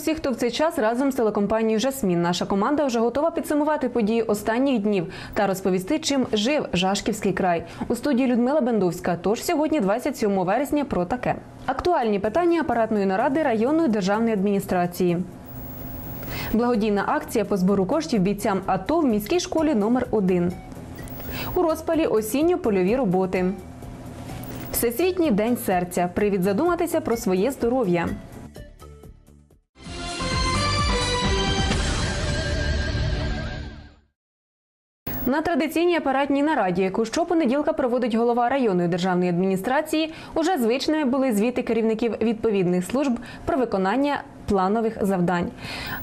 усіх, хто в цей час разом з телекомпанією Жасмін. Наша команда вже готова підсумувати події останніх днів та розповісти, чим жив Жашківський край. У студії Людмила Бендовська. Тож сьогодні, 27 вересня, про таке. Актуальні питання апаратної наради районної державної адміністрації. Благодійна акція по збору коштів бійцям АТО в міській школі номер 1 У розпалі осінньо-польові роботи. Всесвітній день серця. Привід задуматися про своє здоров'я. На традиційній апаратній нараді, яку щопонеділка проводить голова районної державної адміністрації, уже звичними були звіти керівників відповідних служб про виконання планових завдань.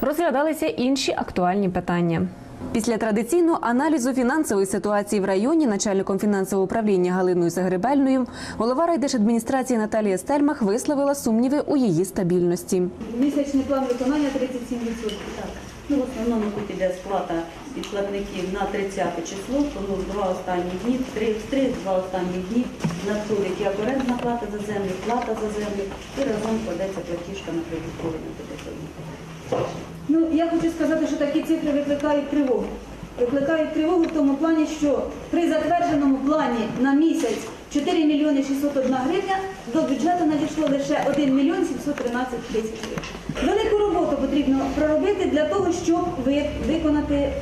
Розглядалися інші актуальні питання. Після традиційного аналізу фінансової ситуації в районі начальником фінансового управління Галиною Загребельною голова райдержадміністрації Наталія Стельмах висловила сумніви у її стабільності. Місячний план виконання 37%. Так. Ну, в основному тут іде сплата від на 30 число, тому два останні дні, три, три два останні дні надходить як орендна плата за землю, плата за землю і разом кладеться платіжка на кредитування ПДФО. Ну, я хочу сказати, що такі цифри викликають тривогу. Викликають тривогу в тому плані, що при затвердженому плані на місяць 4 мільйони 601 гривня, до бюджету надійшло лише 1 мільйон 713 тисяч гривень. Велику роботу потрібно проробити для того, щоб ви- виконати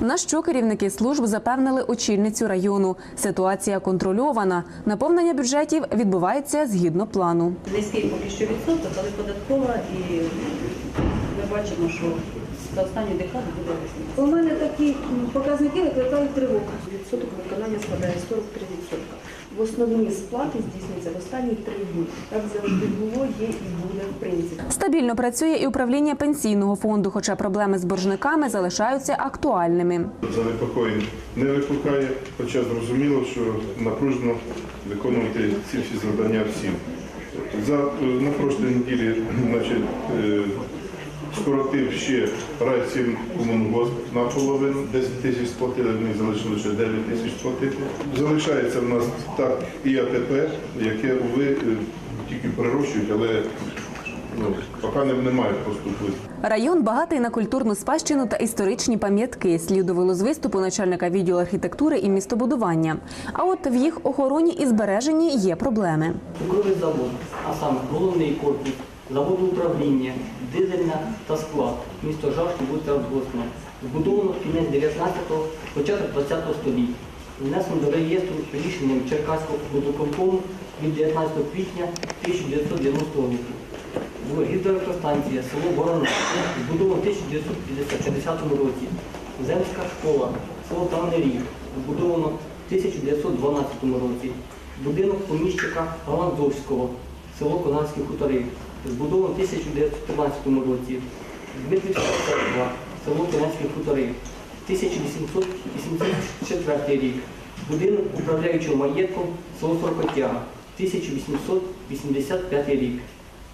На що керівники служб запевнили очільницю району. Ситуація контрольована. Наповнення бюджетів відбувається згідно плану. Низький поки що відсоток, але податкова і ми бачимо, що за останню декаду буде. У мене такі показники викликають тривогу. Відсоток виконання складає 43%. В основні сплати здійснюються в останні три дні. Так завжди було, є і буде в принципі. Стабільно працює і управління пенсійного фонду, хоча проблеми з боржниками залишаються актуальними. занепокоєнь не викликає, хоча зрозуміло, що напружено виконувати ці всі завдання всім. За, е, на прошлій неділі значить, е, скоротив ще райсім комунгосп наполовину, 10 тисяч сплатили, в них залишилося ще 9 тисяч сплатити. Залишається в нас так і АТП, яке ви е, тільки прирощують, але ну, поки немає поступу. Район багатий на культурну спадщину та історичні пам'ятки. Слідувало з виступу начальника відділу архітектури і містобудування. А от в їх охороні і збереженні є проблеми. цукровий завод, а саме головний корпус, завод управління, дизельна та склад, місто Жавшки, вулиця Радгосна. Збудовано кінець 19-го, початок 20-го століття. Внесено до реєстру рішенням Черкаського водоконкому від 19 квітня 1990 року. В Гідроелектростанція, село Борона, збудовано в 1950 році. Земська школа, село Тавний Ріг, збудовано в 1912 році. Будинок поміщика Галанзовського, село Конанські хутори, збудовано в 1913 році. Дмитрівська церква, село Конанські хутори, 1884 рік. Будинок управляючого маєтком, село Сорокотяга, 1885 рік.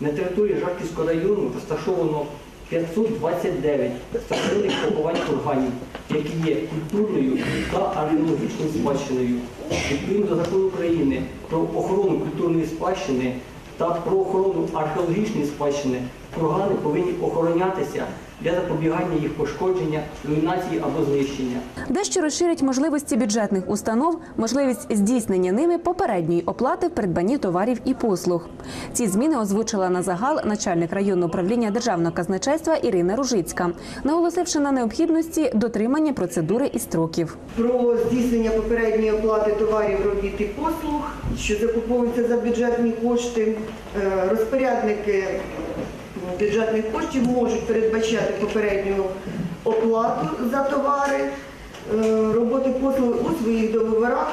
На території Жаківського району розташовано 529 старовинних поховань курганів, які є культурною та археологічною спадщиною. Відповідно до закону України про охорону культурної спадщини та про охорону археологічної спадщини, кургани повинні охоронятися для запобігання їх пошкодження, руйнації або знищення. Дещо розширять можливості бюджетних установ, можливість здійснення ними попередньої оплати в придбанні товарів і послуг. Ці зміни озвучила на загал начальник районного управління державного казначейства Ірина Ружицька, наголосивши на необхідності дотримання процедури і строків. про здійснення попередньої оплати товарів, робіт і послуг, що закуповуються за бюджетні кошти. Е, Розпорядники бюджетних коштів можуть передбачати попередню оплату за товари, е, роботи послуги у своїх договорах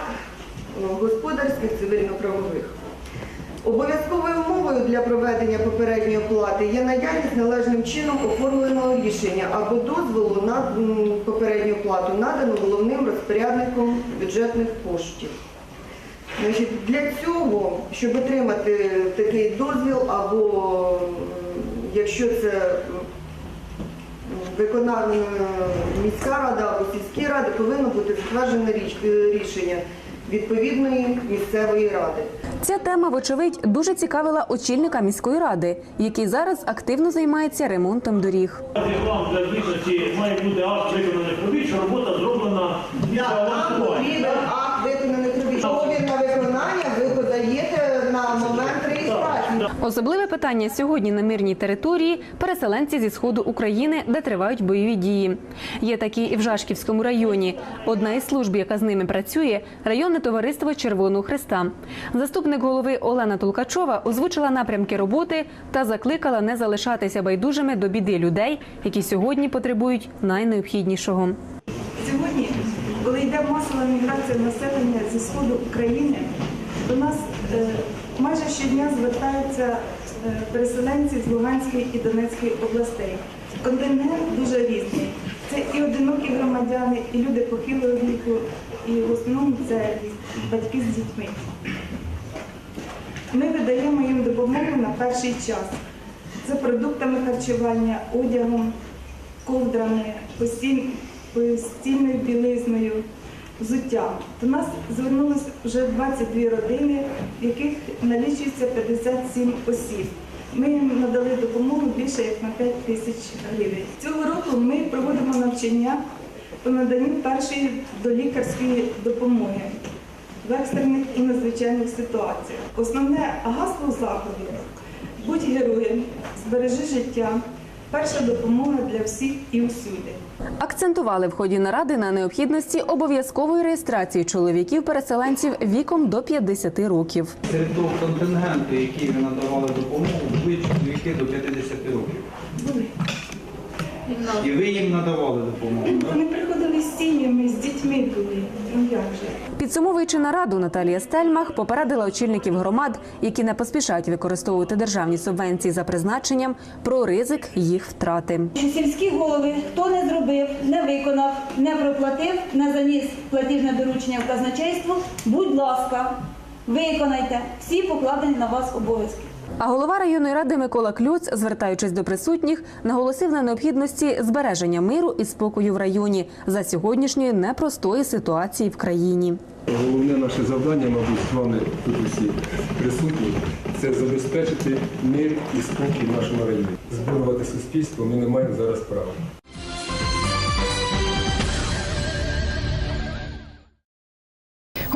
е, господарських, цивільно-правових. Обов'язковою умовою для проведення попередньої оплати є наявність належним чином оформленого рішення або дозволу на попередню оплату, надану головним розпорядником бюджетних коштів. Значить, для цього, щоб отримати такий дозвіл, або якщо це м, виконавна міська рада або сільські ради, повинно бути затверджене річ- рішення відповідної місцевої ради. Ця тема, вочевидь, дуже цікавила очільника міської ради, який зараз активно займається ремонтом доріг. Вам для дійсності має бути акт виконаних робіт, що робота зроблена для Нам авансування. потрібен акт виконаних робіт. Договір на виконання ви подаєте на момент реєстрації. Особливе питання сьогодні на мирній території переселенці зі сходу України, де тривають бойові дії. Є такі і в Жашківському районі. Одна із служб, яка з ними працює, районне товариство Червоного Христа. Заступник голови Олена Толкачова озвучила напрямки роботи та закликала не залишатися байдужими до біди людей, які сьогодні потребують найнеобхіднішого. Сьогодні, коли йде масова міграція населення зі сходу України, до нас е, майже щодня звертаються е, переселенці з Луганської і Донецької областей. Контингент дуже різний. Це і одинокі громадяни, і люди похилого віку, і в основному це батьки з дітьми. Ми видаємо їм допомогу на перший час. Це продуктами харчування, одягом, ковдрами, постільною білизною, взуттям. До нас звернулося вже 22 родини, в яких налічується 57 осіб. Ми їм надали допомогу більше як на 5 тисяч гривень. Цього року ми проводимо навчання по наданню першої долікарської допомоги в екстрених і надзвичайних ситуаціях. Основне гасло заходу будь героєм, збережи життя, перша допомога для всіх і усюди. Акцентували в ході наради на необхідності обов'язкової реєстрації чоловіків-переселенців віком до 50 років. Серед того контингенту, який ви надавали допомогу, були чоловіки до 50 років. Були. І ви їм надавали допомогу. Вони приходили з сім'ями, з дітьми були. Ну як же? Підсумовуючи нараду, Наталія Стельмах попередила очільників громад, які не поспішають використовувати державні субвенції за призначенням, про ризик їх втрати. Сільські голови, хто не зробив, не виконав, не проплатив, не заніс платіжне доручення в казначейство, будь ласка, виконайте всі покладені на вас обов'язки. А голова районної ради Микола Клюц, звертаючись до присутніх, наголосив на необхідності збереження миру і спокою в районі за сьогоднішньої непростої ситуації в країні. Головне наше завдання, мабуть, з вами тут усі присутні, це забезпечити мир і спокій в нашому районі. Збудувати суспільство ми не маємо зараз права.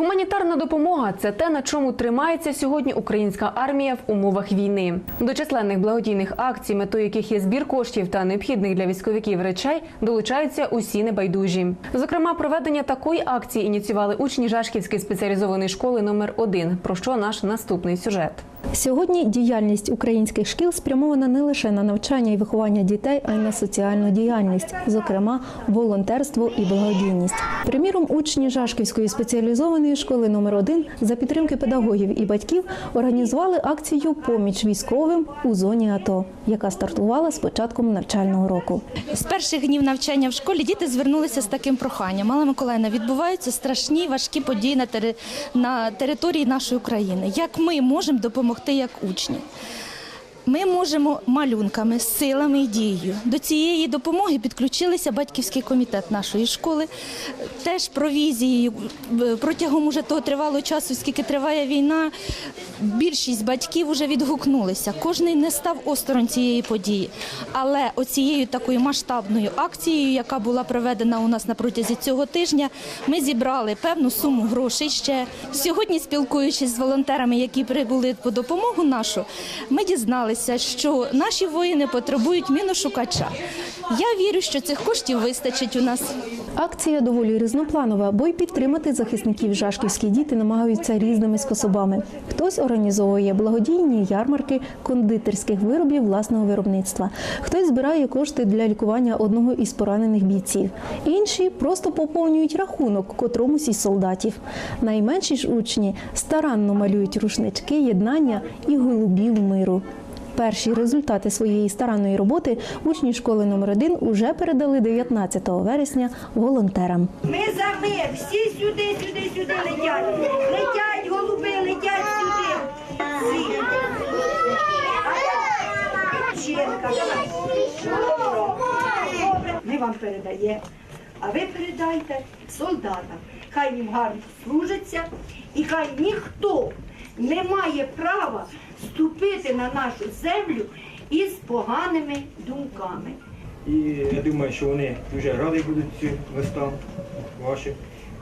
Гуманітарна допомога це те, на чому тримається сьогодні українська армія в умовах війни. До численних благодійних акцій, метою яких є збір коштів та необхідних для військовиків речей, долучаються усі небайдужі. Зокрема, проведення такої акції ініціювали учні Жашківської спеціалізованої школи номер 1 Про що наш наступний сюжет. Сьогодні діяльність українських шкіл спрямована не лише на навчання і виховання дітей, а й на соціальну діяльність, зокрема волонтерство і благодійність. Приміром, учні Жашківської спеціалізованої школи номер 1 за підтримки педагогів і батьків організували акцію Поміч військовим у зоні АТО, яка стартувала з початком навчального року. З перших днів навчання в школі діти звернулися з таким проханням. Мала Миколаївна, відбуваються страшні важкі події на, тери... на території нашої України. Як ми можемо допомогти як учні? Ми можемо малюнками, силами і дією. До цієї допомоги підключилися батьківський комітет нашої школи, теж провізією. Е, Протягом уже того тривалого часу, скільки триває війна, більшість батьків вже відгукнулися. Кожний не став осторонь цієї події. Але оцією такою масштабною акцією, яка була проведена у нас на протязі цього тижня, ми зібрали певну суму грошей ще. Сьогодні, спілкуючись з волонтерами, які прибули по допомогу нашу, ми дізналися, що наші воїни потребують міношукача. Я вірю, що цих коштів вистачить у нас. Акція доволі різнопланова, бо й підтримати захисників жашківські діти намагаються різними способами. Хтось організовує благодійні ярмарки кондитерських виробів власного виробництва, хтось збирає кошти для лікування одного із поранених бійців. Інші просто поповнюють рахунок котромусь із солдатів. Найменші ж учні старанно малюють рушнички, єднання і голубів миру. Перші результати своєї старанної роботи учні школи номер 1 уже передали 19 вересня волонтерам. Ми за мир, всі сюди, сюди, сюди летять. Летять голуби, летять сюди. Всі. Дівчинка, Добре, ми вам передаємо. А ви передайте солдатам. Хай їм гарно служаться і хай ніхто не має права ступити на нашу землю із поганими думками. І я думаю, що вони дуже раді будуть цим листам вашим.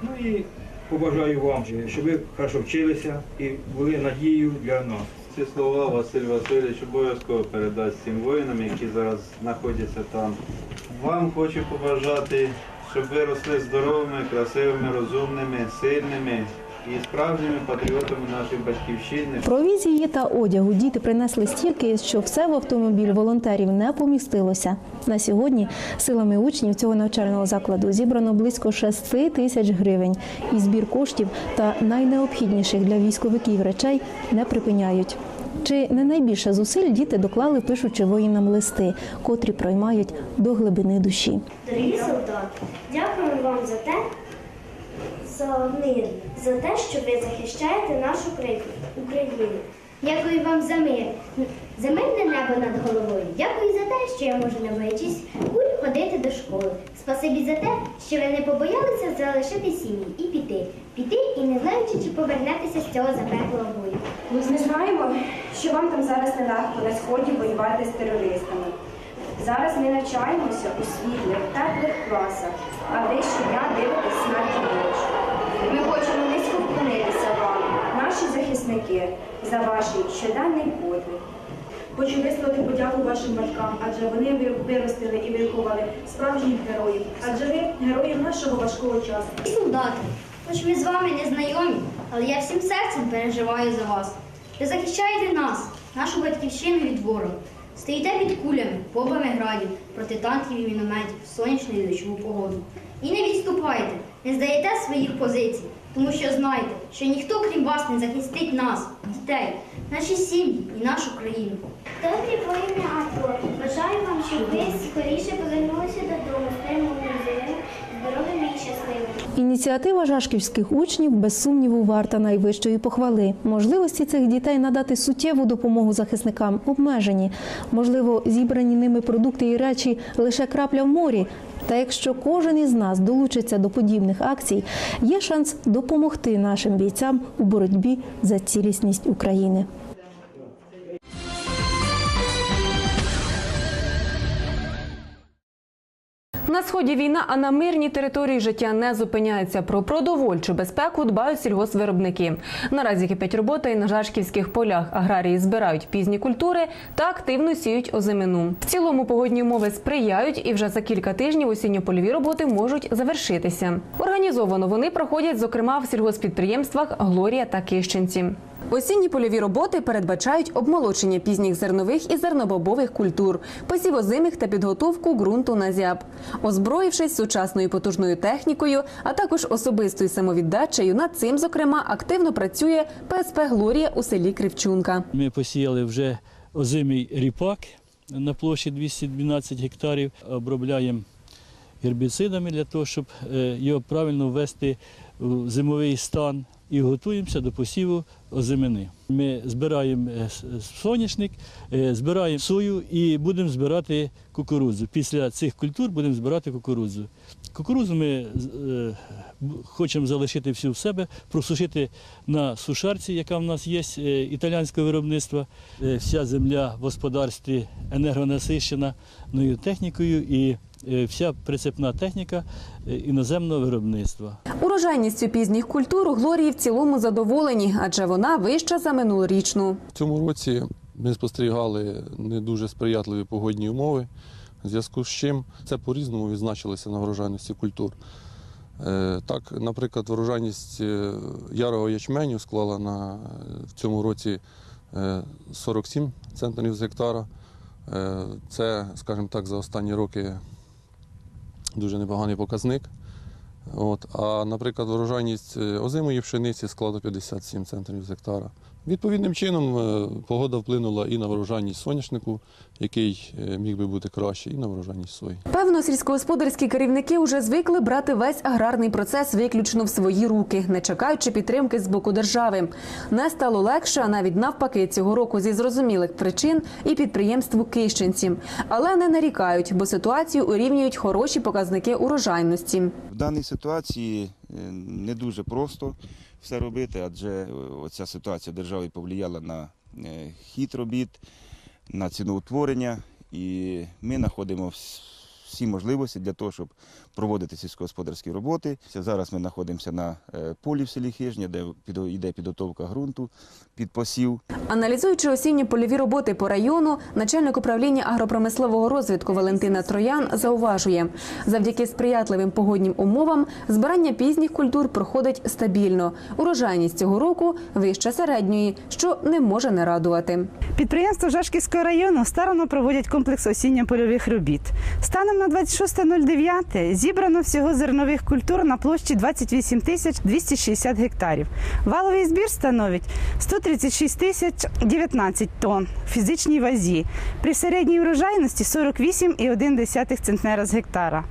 Ну і побажаю вам, щоб ви хорошо вчилися і були надією для нас. Ці слова Василь Васильович обов'язково передасть цим воїнам, які зараз знаходяться там. Вам хочу побажати, щоб ви росли здоровими, красивими, розумними, сильними і справжніми патріотами нашої батьківщини. Провізії та одягу діти принесли стільки, що все в автомобіль волонтерів не помістилося. На сьогодні силами учнів цього навчального закладу зібрано близько 6 тисяч гривень. І збір коштів та найнеобхідніших для військовиків речей не припиняють. Чи не найбільше зусиль діти доклали, пишучи воїнам листи, котрі проймають до глибини душі. Дорогі солдати, дякуємо вам за те, мир, за те, що ви захищаєте нашу Україну. Дякую вам за мир, за мирне небо над головою. Дякую за те, що я можу не боячись куль ходити до школи. Спасибі за те, що ви не побоялися залишити сім'ї і піти. Піти і не знаючи, чи повернетеся з цього запеклого бою. Ми знаємо, що вам там зараз нелегко на сході воювати з терористами. Зараз ми навчаємося у світлих, теплих класах, а ви щодня дивитесь смерті очі. Ми хочемо низько вклонитися вам, наші захисники, за ваш щоденний подвиг. Хочу висловити подяку вашим батькам, адже вони виростили і виховали справжніх героїв. Адже ви герої нашого важкого часу. Солдати, хоч ми з вами не знайомі, але я всім серцем переживаю за вас. Ви захищаєте нас, нашу батьківщину від ворога. Стоїте під кулями, бомбами градів, проти танків і мінометів, сонячну і дощову погоду. І не відступайте, не здаєте своїх позицій, тому що знайте, що ніхто крім вас не захистить нас, дітей, наші сім'ї і нашу країну. Добрі воїни АТО, бажаю вам, щоб ви скоріше повернулися додому з перемогою здоровими і щасливими. Ініціатива жашківських учнів без сумніву варта найвищої похвали. Можливості цих дітей надати суттєву допомогу захисникам обмежені. Можливо, зібрані ними продукти і речі лише крапля в морі. Та якщо кожен із нас долучиться до подібних акцій, є шанс допомогти нашим бійцям у боротьбі за цілісність України. На сході війна, а на мирній території життя не зупиняється. Про продовольчу безпеку дбають сільгоспвиробники. Наразі кипять робота і на жашківських полях. Аграрії збирають пізні культури та активно сіють озимину. В цілому погодні умови сприяють, і вже за кілька тижнів осінньо-польові роботи можуть завершитися. Організовано вони проходять, зокрема, в сільгоспідприємствах Глорія та Кищенці. Осінні польові роботи передбачають обмолочення пізніх зернових і зернобобових культур, посів озимих та підготовку ґрунту на зяб. Озброївшись сучасною потужною технікою, а також особистою самовіддачею, над цим, зокрема, активно працює ПСП Глорія у селі Кривчунка. Ми посіяли вже озимий ріпак на площі 212 гектарів. Обробляємо гербіцидами для того, щоб е, його правильно ввести у зимовий стан. І готуємося до посіву озимини. Ми збираємо е, соняшник, е, збираємо сою і будемо збирати кукурудзу. Після цих культур будемо збирати кукурудзу. Кукурудзу ми е, хочемо залишити всю в себе, просушити на сушарці, яка в нас є, е, італійського виробництва. Е, Вся земля в господарстві енергонасищена технікою і е, вся прицепна техніка е, іноземного виробництва. Урожайністю пізніх культур у Глорії в цілому задоволені, адже вона вища за минулорічну. В цьому році ми спостерігали не дуже сприятливі погодні умови, в зв'язку з чим це по-різному відзначилося на врожайності культур. Е, Так, наприклад, врожайність е, ярого ячменю склала на, в цьому році е, 47 центнерів з гектара. Е, Це, скажімо так, за останні роки дуже непоганий показник. От. А, наприклад, врожайність е, озимої пшениці складу 57 центрів з гектара. Відповідним чином е, погода вплинула і на врожайність соняшнику, який е, міг би бути краще, і на врожайність сої. Певно, сільськогосподарські керівники вже звикли брати весь аграрний процес виключно в свої руки, не чекаючи підтримки з боку держави. Не стало легше, а навіть навпаки, цього року зі зрозумілих причин і підприємству Кищенці. Але не нарікають, бо ситуацію урівнюють хороші показники урожайності. В даній ситуації Е, Не дуже просто все робити, адже е, оця ситуація в державі повлияла на е, хід робіт, на ціноутворення, і ми знаходимо всі можливості для того, щоб проводити сільськогосподарські роботи. Зараз ми знаходимося на е, полі в селі Хижня, де йде підготовка ґрунту під посів. Аналізуючи осінні польові роботи по району, начальник управління агропромислового розвитку Валентина Троян зауважує, завдяки сприятливим погоднім умовам збирання пізніх культур проходить стабільно. Урожайність цього року вища середньої, що не може не радувати. Підприємства Жашківського району старано проводять комплекс осінньо-польових робіт. Станом на 26.09 зібрано всього зернових культур на площі 28 тисяч 260 гектарів. Валовий збір становить 136 тисяч 19 тонн фізичній вазі. При середній урожайності 48,1 центнера з гектара.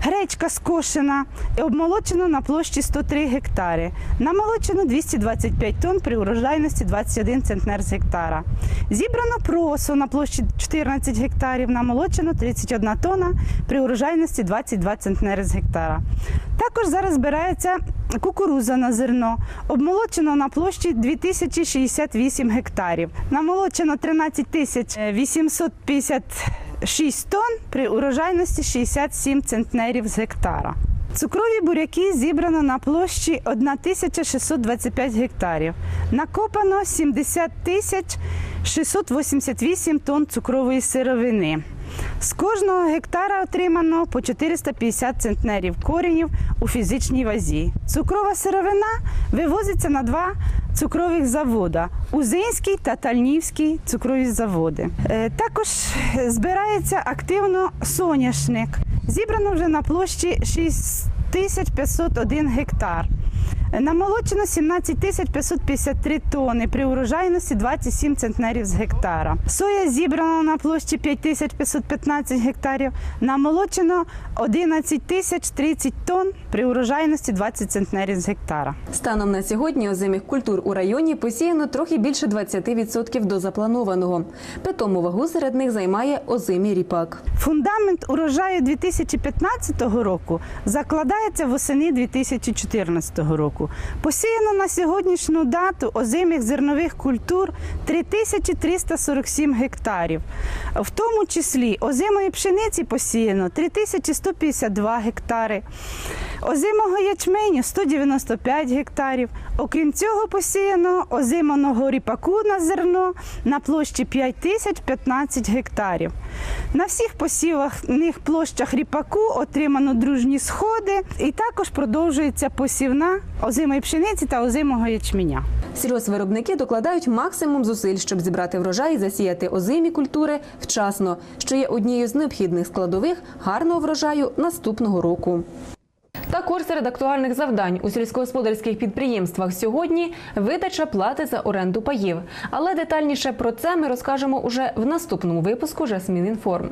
Гречка скошена і обмолочено на площі 103 гектари. Намолочено 225 тонн при урожайності 21 центнер з гектара. Зібрано просо на площі 14 гектарів, намолочено 31 тонна при урожайності 22 центнери з гектара. Також зараз збирається кукуруза на зерно. Обмолочено на площі 2068 гектарів. Намолочено 13 тисяч 856 тонн при урожайності 67 центнерів з гектара. Цукрові буряки зібрано на площі 1625 гектарів. Накопано 70 тисяч 688 тонн цукрової сировини. З кожного гектара отримано по 450 центнерів коренів у фізичній вазі. Цукрова сировина вивозиться на два цукрових завода Узинський та Тальнівський цукрові заводи. Е, Також збирається активно соняшник. Зібрано вже на площі 6501 гектар. Намолочено 17 тисяч 553 тонни при урожайності 27 центнерів з гектара. Соя зібрана на площі 5515 гектарів. Намолочено 11 тисяч 30 тонн при урожайності 20 центнерів з гектара. Станом на сьогодні озимих культур у районі посіяно трохи більше 20% до запланованого. Питому вагу серед них займає озимий ріпак. Фундамент урожаю 2015 року закладається восени 2014 року. Посіяно на сьогоднішню дату озимих зернових культур 3347 гектарів. В тому числі озимої пшениці посіяно 3152 гектари, озимого ячменю 195 гектарів. Окрім цього, посіяно озиманого ріпаку на зерно на площі 5015 гектарів. На всіх посівних площах ріпаку отримано дружні сходи і також продовжується посівна озимої пшениці та озимого ячменя. Сільгоспвиробники докладають максимум зусиль, щоб зібрати врожай і засіяти озимі культури вчасно, що є однією з необхідних складових гарного врожаю наступного року. Також серед актуальних завдань у сільськогосподарських підприємствах сьогодні видача плати за оренду паїв. Але детальніше про це ми розкажемо уже в наступному випуску Жасмін Інформ.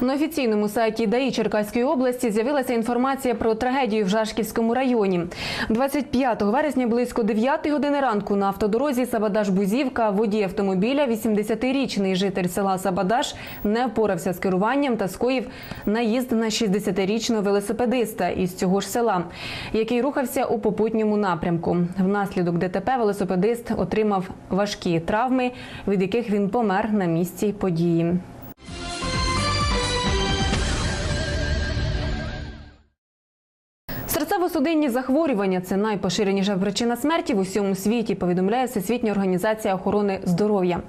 На офіційному сайті ДАІ Черкаської області з'явилася інформація про трагедію в Жашківському районі. 25 вересня близько 9 години ранку на автодорозі Сабадаш-Бузівка водій автомобіля, 80-річний житель села Сабадаш, не впорався з керуванням та скоїв наїзд на 60-річного велосипедиста із цього ж села, який рухався у попутньому напрямку. Внаслідок ДТП велосипедист отримав важкі травми, від яких він помер на місці події. Серцево-судинні захворювання це найпоширеніша причина смерті в усьому світі, повідомляє Всесвітня організація охорони здоров'я.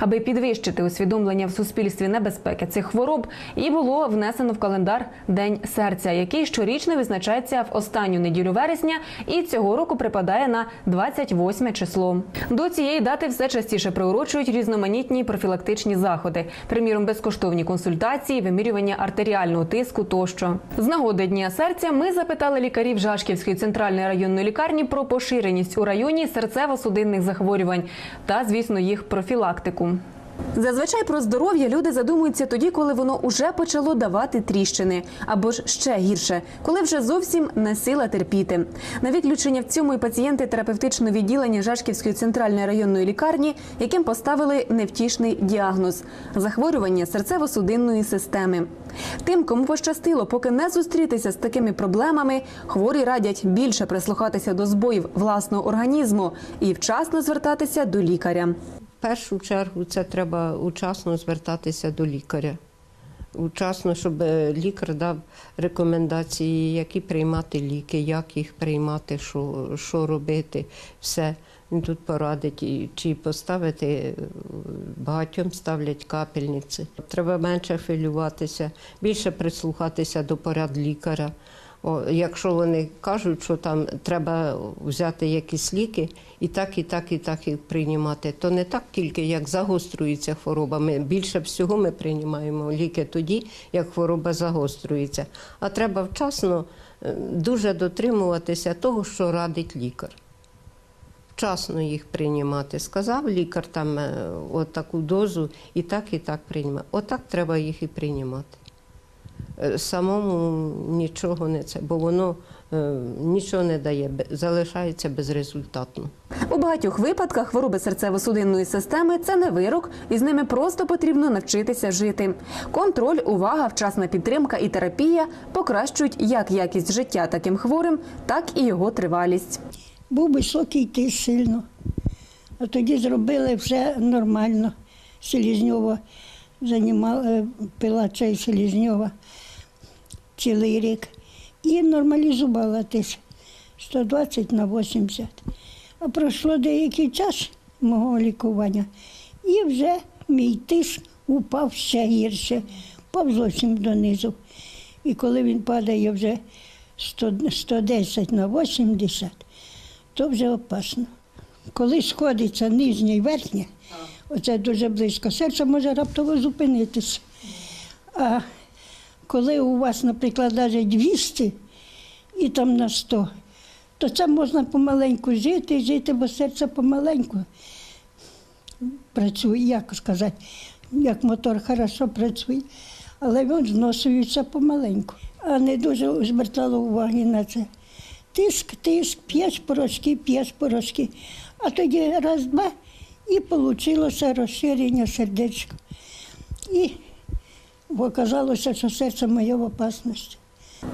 Аби підвищити усвідомлення в суспільстві небезпеки цих хвороб, і було внесено в календар День серця, який щорічно відзначається в останню неділю вересня, і цього року припадає на 28 число. До цієї дати все частіше приурочують різноманітні профілактичні заходи, приміром, безкоштовні консультації, вимірювання артеріального тиску тощо. З нагоди дня серця ми запитали лікарів Жашківської центральної районної лікарні про поширеність у районі серцево-судинних захворювань та, звісно, їх профілактику. Зазвичай про здоров'я люди задумуються тоді, коли воно уже почало давати тріщини, або ж ще гірше, коли вже зовсім не сила терпіти. На відключення в цьому і пацієнти терапевтичного відділення Жашківської центральної районної лікарні, яким поставили невтішний діагноз захворювання серцево-судинної системи. Тим, кому пощастило, поки не зустрітися з такими проблемами, хворі радять більше прислухатися до збоїв власного організму і вчасно звертатися до лікаря. Першу чергу це треба учасно звертатися до лікаря. Учасно, щоб е, лікар дав рекомендації, які приймати ліки, як їх приймати, що, що робити, все. Він тут порадить, чи поставити, е, багатьом ставлять капельниці. Треба менше хвилюватися, більше прислухатися до порад лікаря. О, якщо вони кажуть, що там треба взяти якісь ліки і так, і так, і так їх приймати, то не так тільки як загострюється хвороба. Ми більше всього ми приймаємо ліки тоді, як хвороба загострюється. А треба вчасно е, дуже дотримуватися того, що радить лікар. Вчасно їх приймати. Сказав лікар там е, от таку дозу і так, і так приймати. Отак треба їх і приймати. Е, Самому нічого не це, бо воно е, нічого не дає, залишається безрезультатно. У багатьох випадках хвороби серцево-судинної системи це не вирок, і з ними просто потрібно навчитися жити. Контроль, увага, вчасна підтримка і терапія покращують як якість життя таким хворим, так і його тривалість. Був високий тиск сильно. А тоді зробили все нормально. Селізньова займала, пила чай Селізньова цілий рік. І нормалізувала тиск 120 на 80. А пройшло деякий час мого лікування, і вже мій тиск упав ще гірше, впав зовсім донизу. І коли він падає вже 100 110 на 80, то вже опасно. Коли сходиться нижнє і верхнє, оце дуже близько, серце може раптово зупинитися. А коли у вас, наприклад, навіть 200 і там на 100, то це можна помаленьку жити, жити, бо серце помаленьку працює, як сказати, як мотор хорошо працює, але він зношується помаленьку. А не дуже звертала уваги на це. Тиск, тиск, п'єш порошки, п'єш порошки. А тоді раз-два і вийшло розширення сердечка. І оказалося, що серце моє в опасності.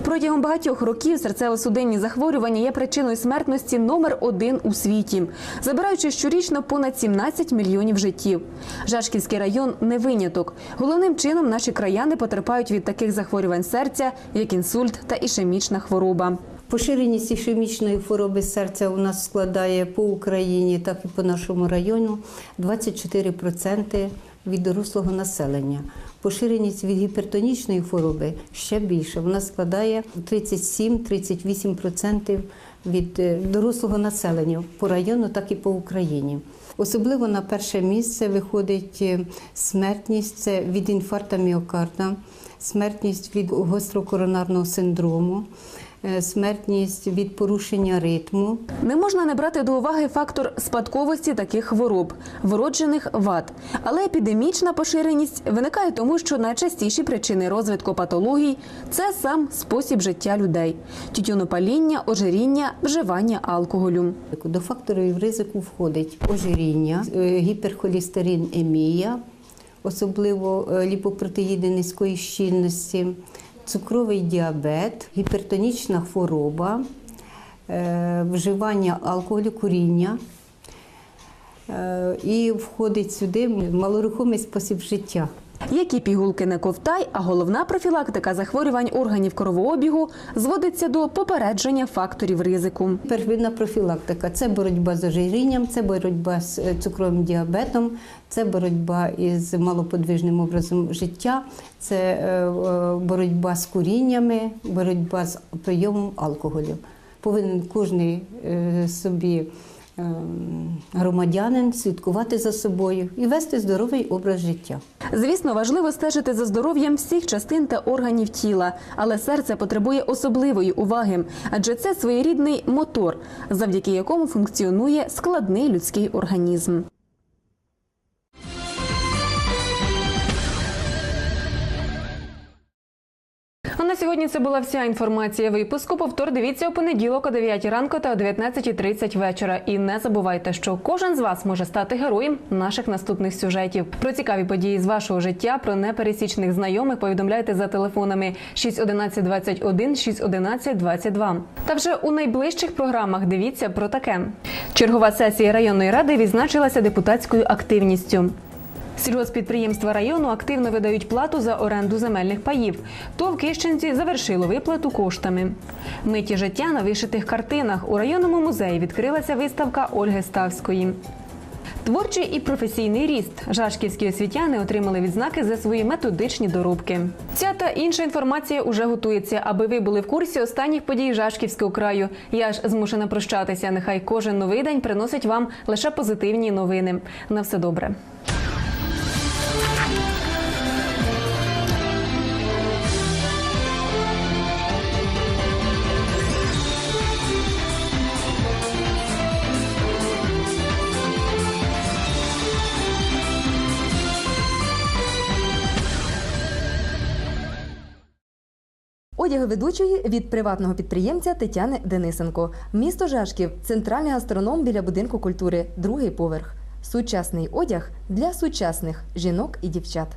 Протягом багатьох років серцево-судинні захворювання є причиною смертності номер один у світі, забираючи щорічно понад 17 мільйонів життів. Жашківський район не виняток. Головним чином наші краяни потерпають від таких захворювань серця, як інсульт та ішемічна хвороба. Поширеність ішемічної хвороби серця у нас складає по Україні, так і по нашому району 24% від дорослого населення. Поширеність від гіпертонічної хвороби ще більше. Вона складає 37-38% від е, дорослого населення по району, так і по Україні. Особливо на перше місце виходить е, смертність це від інфаркта міокарда, смертність від гострокоронарного синдрому, смертність від порушення ритму. Не можна не брати до уваги фактор спадковості таких хвороб, вроджених вад. Але епідемічна поширеність виникає тому, що найчастіші причини розвитку патологій це сам спосіб життя людей: тютюнопаління, ожиріння, вживання алкоголю. До факторів ризику входить ожиріння, е, гіперхолістеринемія, особливо е, ліпопротеїди низької щільності, цукровий діабет, гіпертонічна хвороба, е, вживання алкоголю, куріння. Е, І входить сюди малорухомий спосіб життя. Які пігулки не ковтай, а головна профілактика захворювань органів кровообігу зводиться до попередження факторів ризику. Первинна профілактика це боротьба з ожирінням, це боротьба з е, цукровим діабетом, це боротьба із малоподвижним образом життя, це е, е, боротьба з куріннями, боротьба з прийомом алкоголю. Повинен кожен собі громадянин слідкувати за собою і вести здоровий образ життя. Звісно, важливо стежити за здоров'ям всіх частин та органів тіла, але серце потребує особливої уваги, адже це своєрідний мотор, завдяки якому функціонує складний людський організм. Сьогодні це була вся інформація випуску. Повтор дивіться у понеділок о 9 ранку та о 19.30 вечора. І не забувайте, що кожен з вас може стати героєм наших наступних сюжетів. Про цікаві події з вашого життя, про непересічних знайомих повідомляйте за телефонами 611 21 611 22. Та вже у найближчих програмах дивіться про таке. Чергова сесія районної ради відзначилася депутатською активністю. Сільгоспідприємства району активно видають плату за оренду земельних паїв. То в Кищенці завершило виплату коштами. Миті життя на вишитих картинах у районному музеї відкрилася виставка Ольги Ставської. Творчий і професійний ріст. Жашківські освітяни отримали відзнаки за свої методичні доробки. Ця та інша інформація уже готується, аби ви були в курсі останніх подій Жашківського краю. Я ж змушена прощатися. Нехай кожен новий день приносить вам лише позитивні новини. На все добре. Одяговедучої від приватного підприємця Тетяни Денисенко. Місто Жашків, центральний гастроном біля будинку культури, другий поверх. Сучасний одяг для сучасних жінок і дівчат.